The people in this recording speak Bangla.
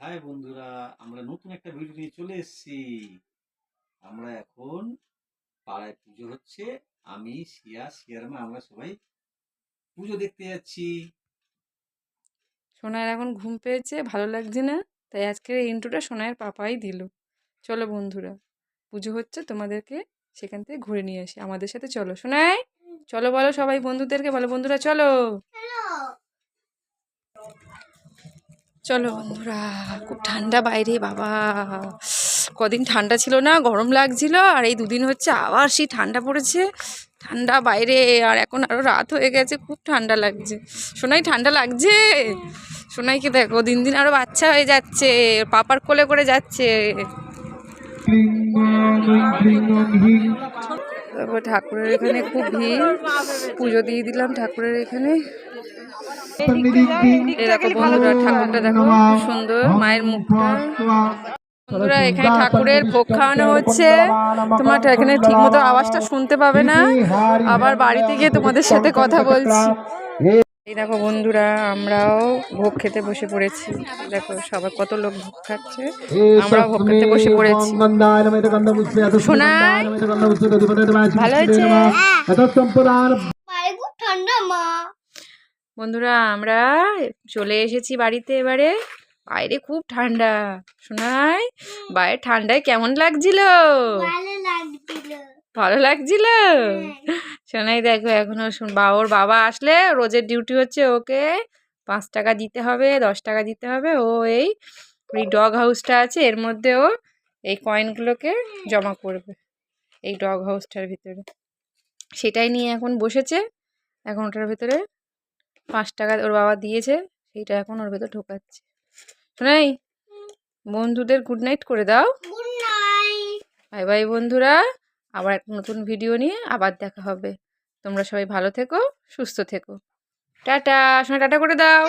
হাই বন্ধুরা, আমরা নতুন একটা ভিডিও নিয়ে চলে এসেছি। আমরা এখন পাড়ায় পুজো হচ্ছে। আমি, শিয়া, শিয়ার মা, আমরা সবাই পুজো দেখতে যাচ্ছি। সোনার এখন ঘুম পেয়েছে, ভালো লাগছে না, তাই আজকের এই ইন্ট্রোটা সোনায়ের পাপাই দিল। চলো বন্ধুরা, পুজো হচ্ছে তোমাদেরকে সেখান থেকে ঘুরে নিয়ে আসি। আমাদের সাথে চলো। সোনায় চলো বলো সবাই বন্ধুদেরকে, বলো বন্ধুরা, চলো। চলো বন্ধুরা, খুব ঠান্ডা বাইরে, বাবা। কদিন ঠান্ডা ছিল না, গরম লাগছিল, আর এই দুদিন হচ্ছে আবার সেই ঠান্ডা পড়েছে। ঠান্ডা বাইরে, আর এখন আরও রাত হয়ে গেছে, খুব ঠান্ডা লাগছে। সোনাই, ঠান্ডা লাগছে? সোনাইকে দেখো, দিন দিন আরও বাচ্চা হয়ে যাচ্ছে, পাপার কোলে করে যাচ্ছে। তারপর ঠাকুরের এখানে খুব ভিড়। পুজো দিয়ে দিলাম ঠাকুরের এখানে। এরকম বন্ধুরা, ঠাকুরটা দেখো, সুন্দর, মায়ের মুখটা। বন্ধুরা, এখানে ঠাকুরের ভোগ খাওয়ানো হচ্ছে। তোমার এখানে ঠিক মতো আওয়াজটা শুনতে পাবে না। আবার বাড়িতে গিয়ে তোমাদের সাথে কথা বলছি। এই দেখো বন্ধুরা আমরাও ভোগ খেতে বসে পড়েছি। দেখো সবাই কত লোক ভোগ খাচ্ছে। আমরাও ভোগ খেতে বসে পড়েছি। শোনাই ভালো হয়েছে? বাইরে খুব ঠান্ডা মা। বন্ধুরা আমরা চলে এসেছি বাড়িতে এবারে। বাইরে খুব ঠান্ডা। শোনাই বাইরে ঠান্ডায় কেমন লাগছিল? ভালো লাগছিল। শোনাই দেখো এখনও শুন বা ওর বাবা আসলে রোজের ডিউটি হচ্ছে ওকে পাঁচ টাকা দিতে হবে দশ টাকা দিতে হবে। ও এই ওই ডগ হাউসটা আছে এর মধ্যে ও এই কয়েনগুলোকে জমা করবে এই ডগ হাউসটার ভিতরে। সেটাই নিয়ে এখন বসেছে এখন ওটার ভিতরে পাঁচ টাকা ওর বাবা দিয়েছে সেইটা এখন ওর ভেতর ঢোকাচ্ছে। শোনাই বন্ধুদের গুড নাইট করে দাও। বাই বাই বন্ধুরা। আবার এক নতুন ভিডিও নিয়ে আবার দেখা হবে। তোমরা সবাই ভালো থেকো, সুস্থ থেকো। টাটা শোনা টাটা করে দাও।